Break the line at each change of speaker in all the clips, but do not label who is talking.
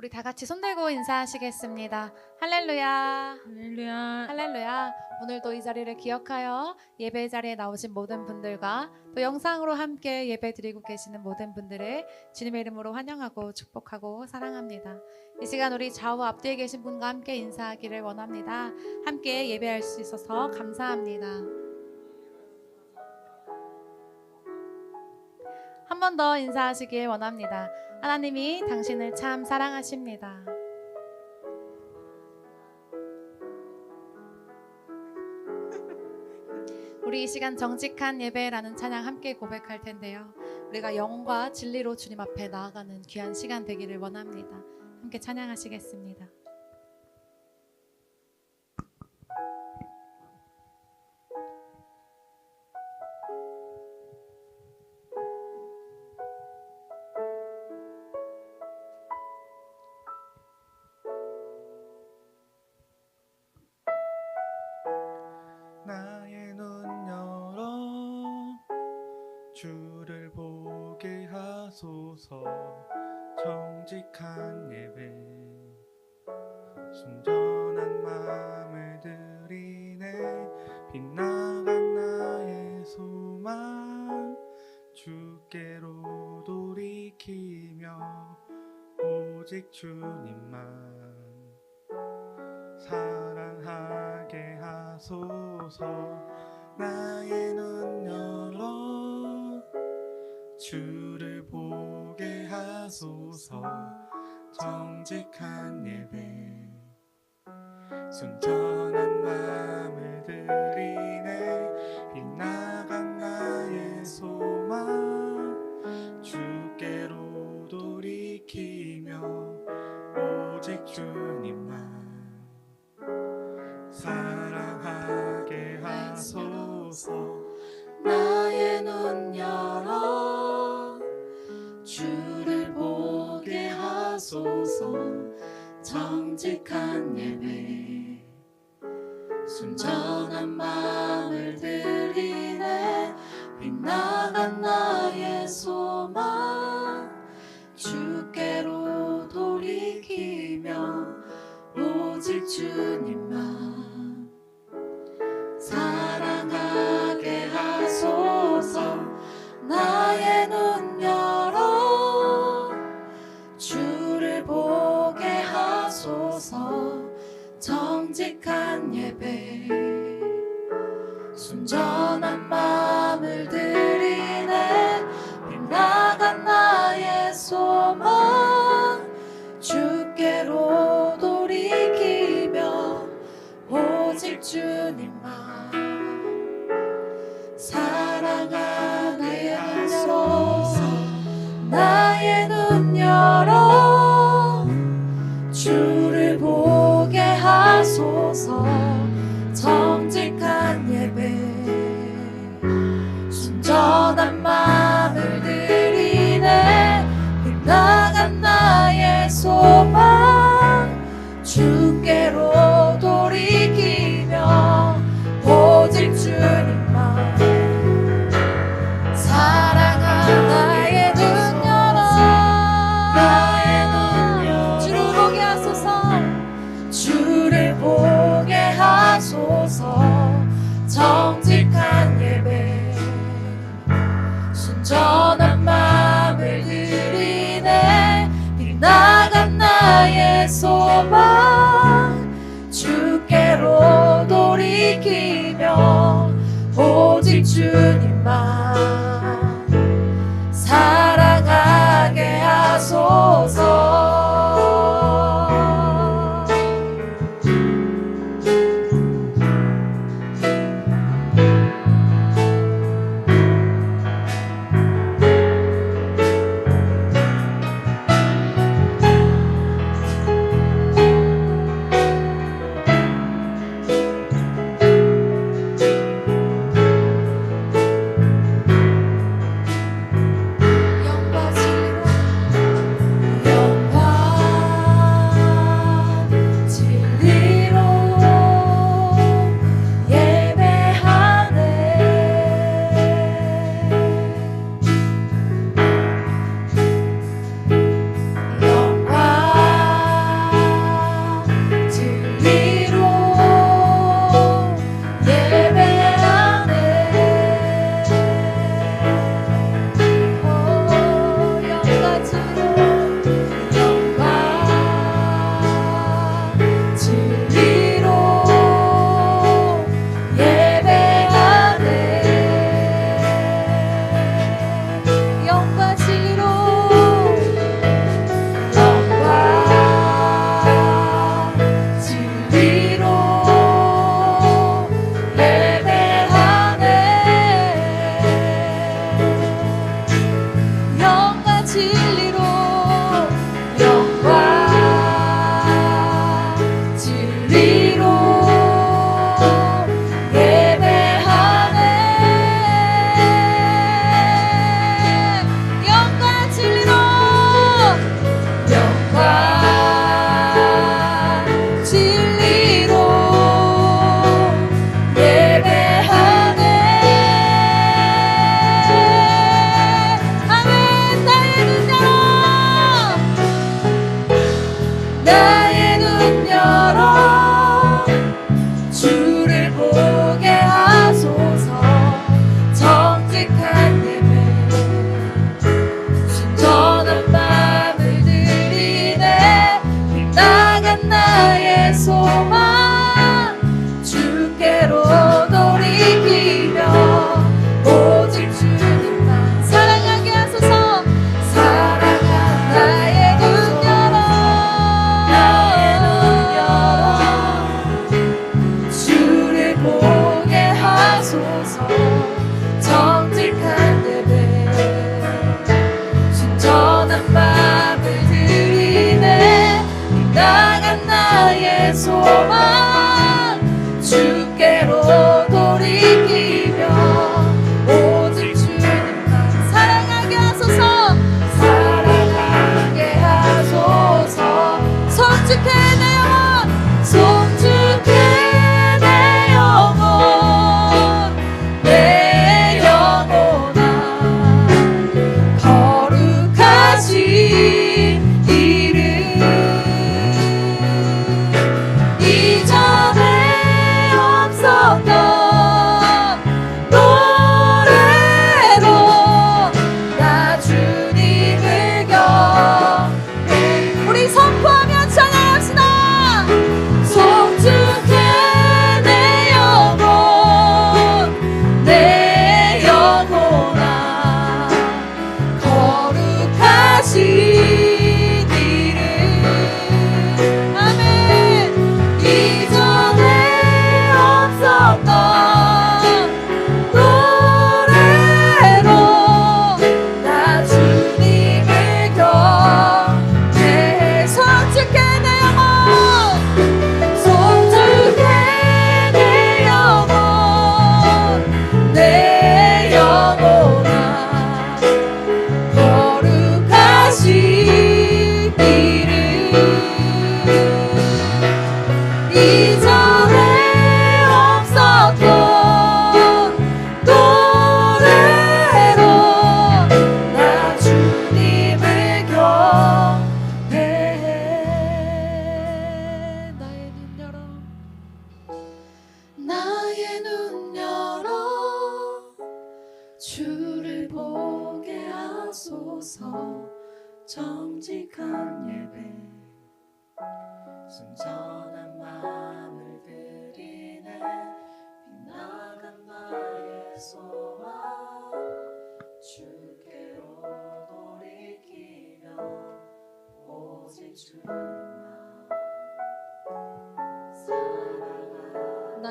우리 다 같이 손 들고 인사하시겠습니다. 할렐루야.
할렐루야.
할렐루야. 오늘도 이 자리를 기억하여 예배 자리에 나오신 모든 분들과 또 영상으로 함께 예배 드리고 계시는 모든 분들을 주님의 이름으로 환영하고 축복하고 사랑합니다. 이 시간 우리 좌우 앞뒤에 계신 분과 함께 인사하기를 원합니다. 함께 예배할 수 있어서 감사합니다. 한번더 인사하시길 원합니다. 하나님이 당신을 참 사랑하십니다. 우리 이 시간 정직한 예배라는 찬양 함께 고백할 텐데요. 우리가 영과 진리로 주님 앞에 나아가는 귀한 시간 되기를 원합니다. 함께 찬양하시겠습니다.
정직한 예배 순전한 마음을 들이네. 빛나간 나의 소망 주께로 돌이키며 오직 주님만 사랑하게 하소서. 나의 눈 열어. 주 순
정직한 예배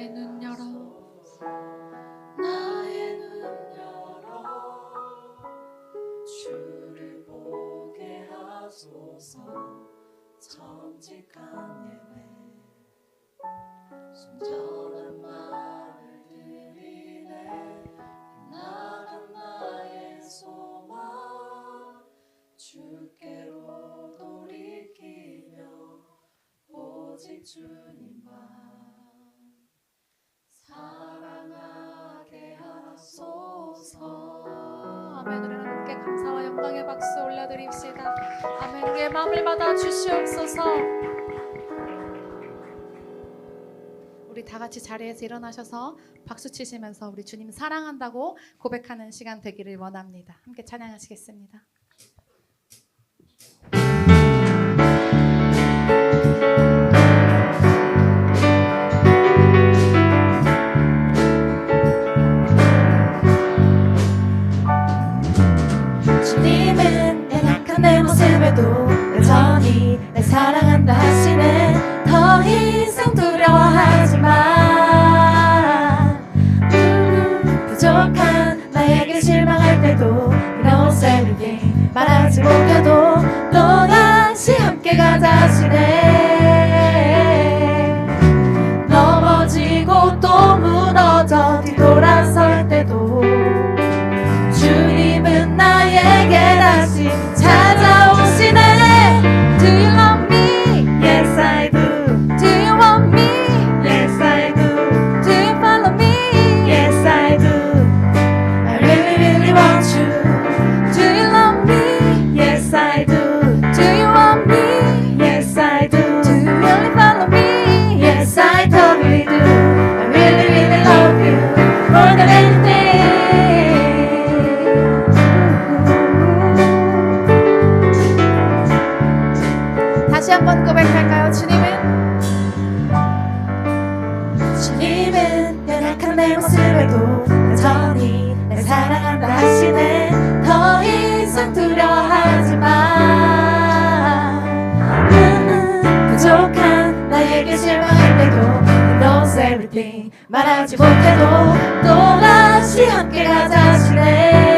나의 눈 열어. 나의 눈 열어. 주를 보게 하소서. 정직한 예배. 순전한 마음을
드리네. 나간 나의 소망. 주께로 돌이키며 오직 주님
영광의 박수 올려드립시다. 아멘. 우리의 마음을 받아 주시옵소서. 우리 다 같이 자리에서 일어나셔서 박수 치시면서 우리 주님 사랑한다고 고백하는 시간 되기를 원합니다. 함께 찬양하시겠습니다.
내 모습에도 여전히 날 사랑한다 하시네. 더 이상 두려워하지 마 음, 부족한 나에게 실망할 때도 know everything 말하지 못해도 또 다시 함께 가자 하시네 everything 말하지 못해도 또다시 함께 가자 하시네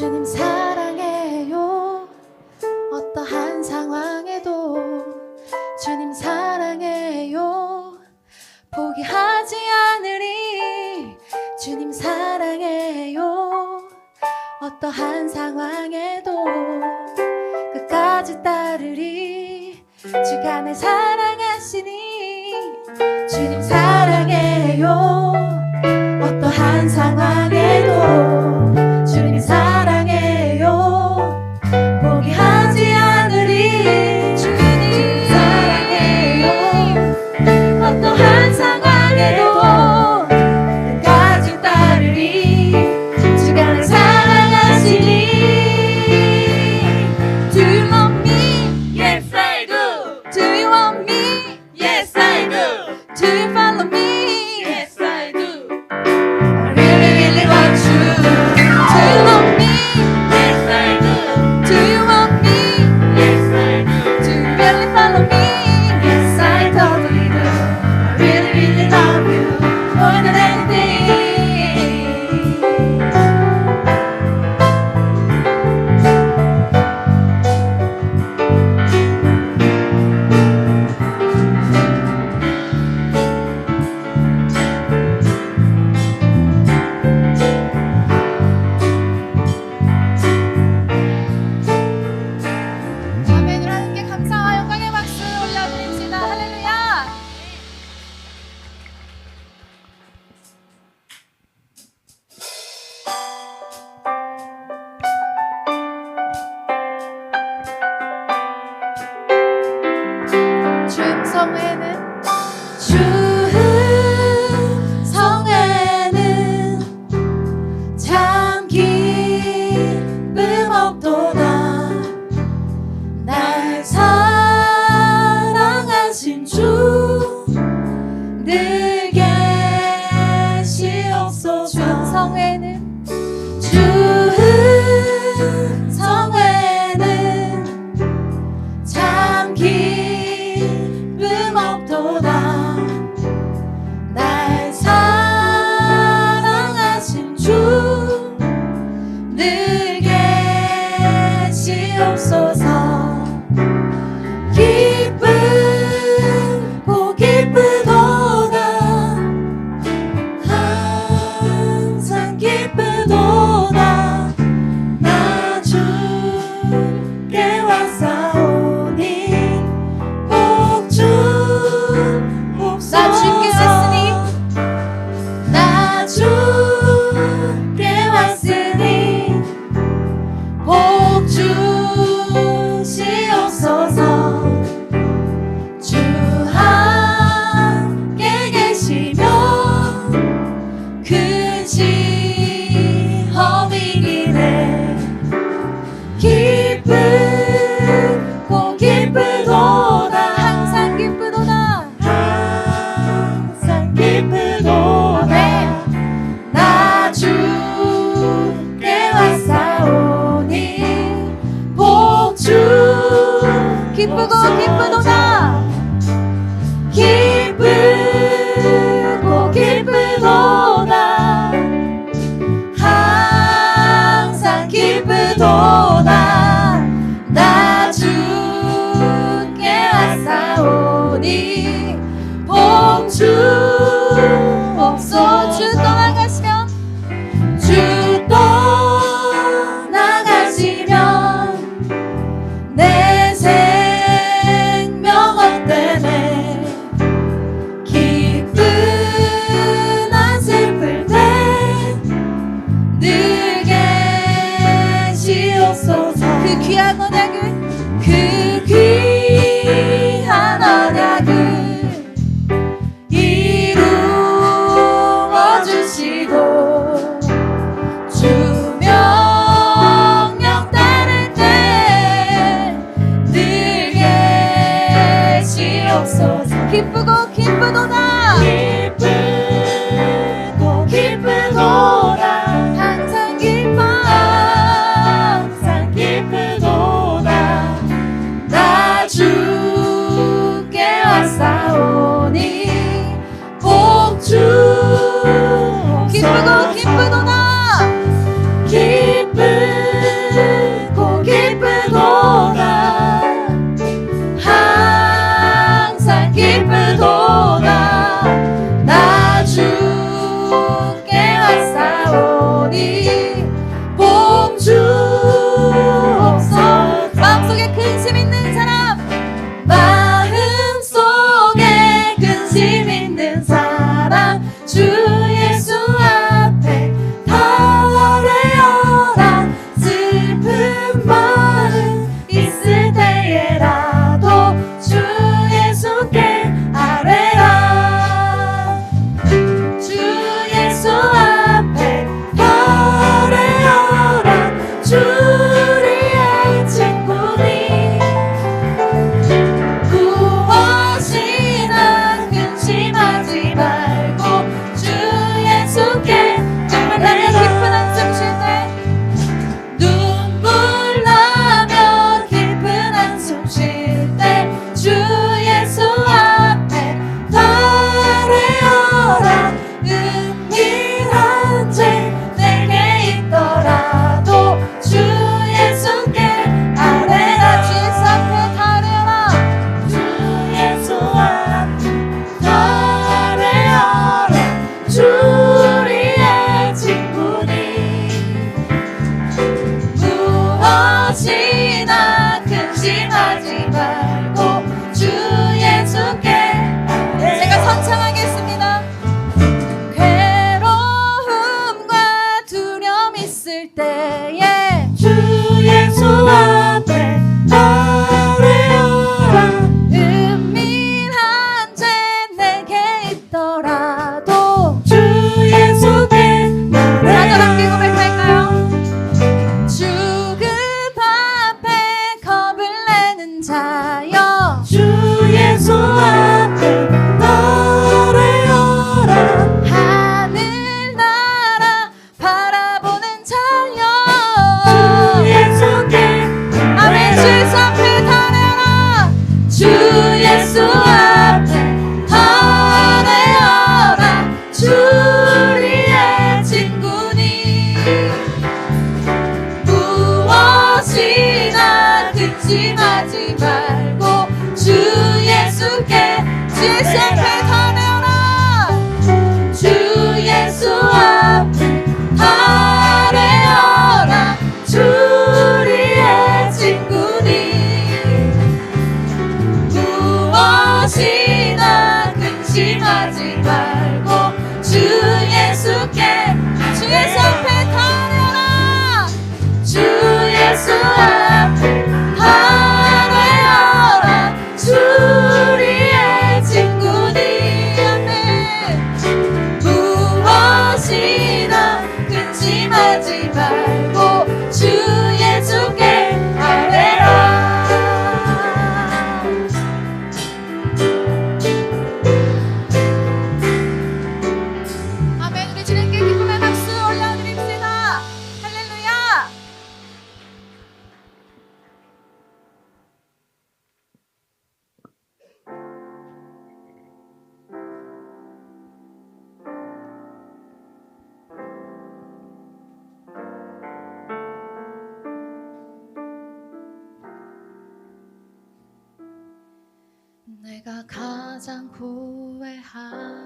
주님 사 Amém. 기쁘고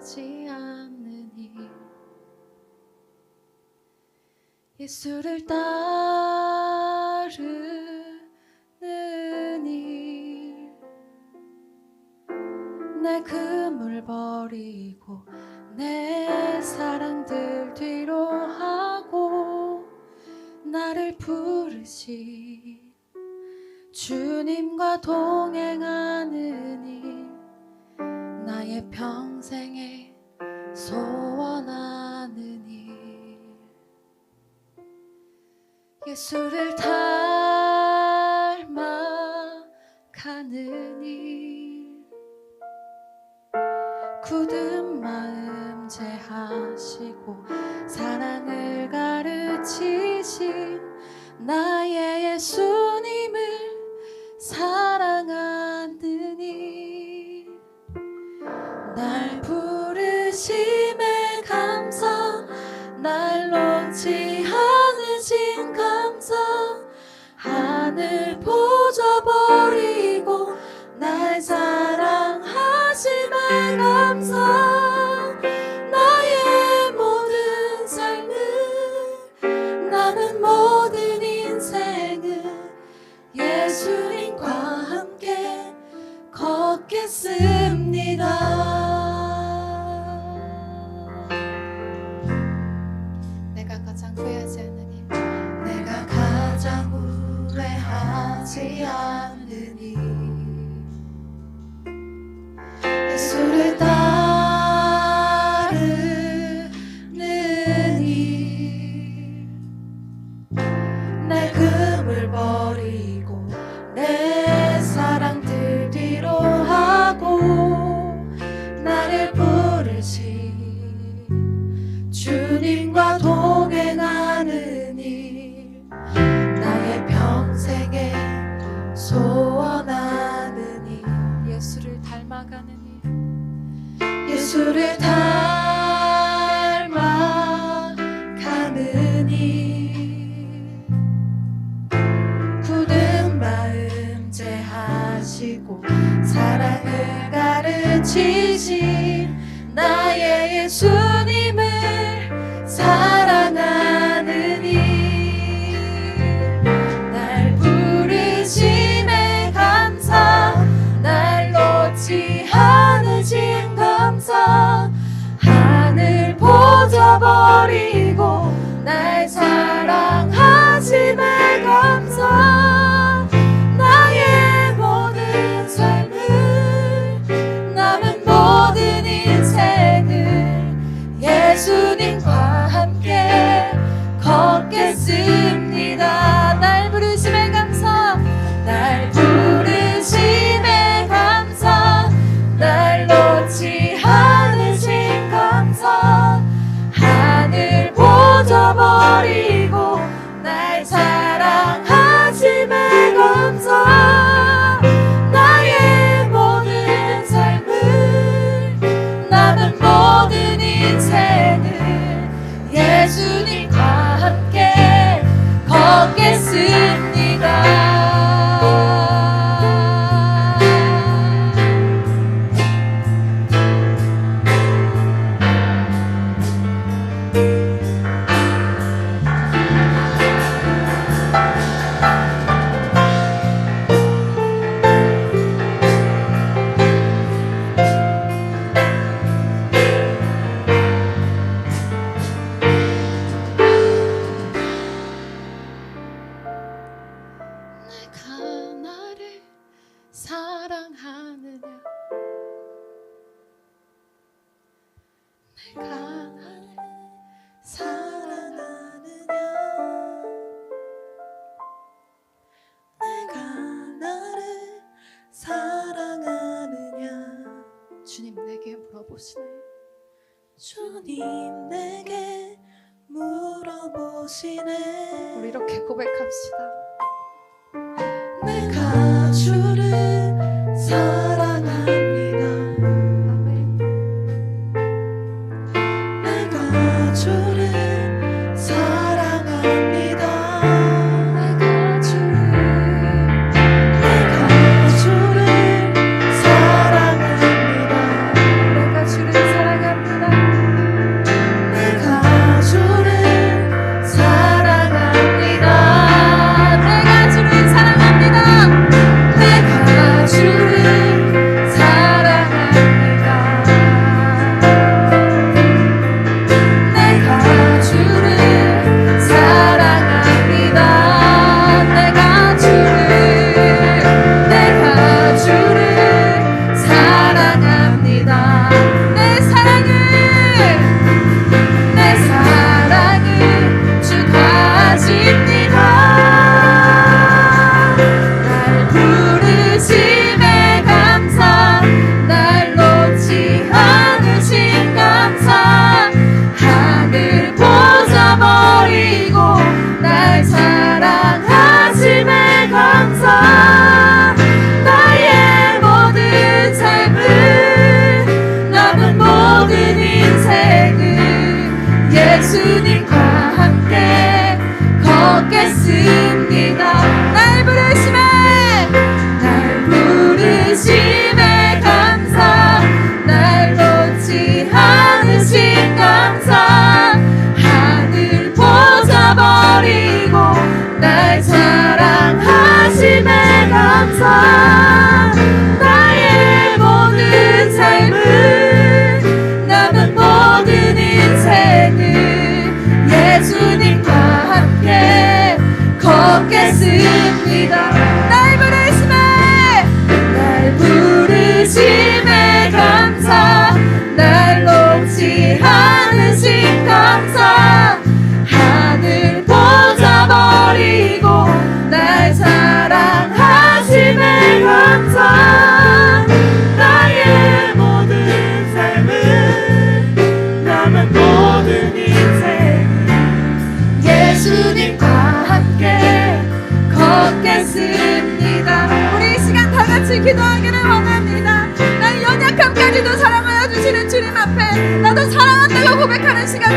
하지 않느니 예수를 따르는 이내 그물 버리고 내 사랑들 뒤로 하고 나를 부르신 주님과 동행하는 나의 평생에 소원하는 일. 예수를 닮아가는 일. 굳은 마음 제하시고 사랑을 가르치신 나의 예수님을 사랑 하지 않으신 감사 하늘 보자 버리고 날 사랑하지 말 감사.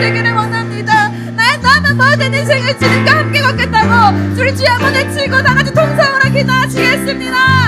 되기를 원합니다. 나의 남은 모든 인생을 주님과 함께 걷겠다고 주를
주여 보내치고 다 같이 통성으로 기도하시겠습니다.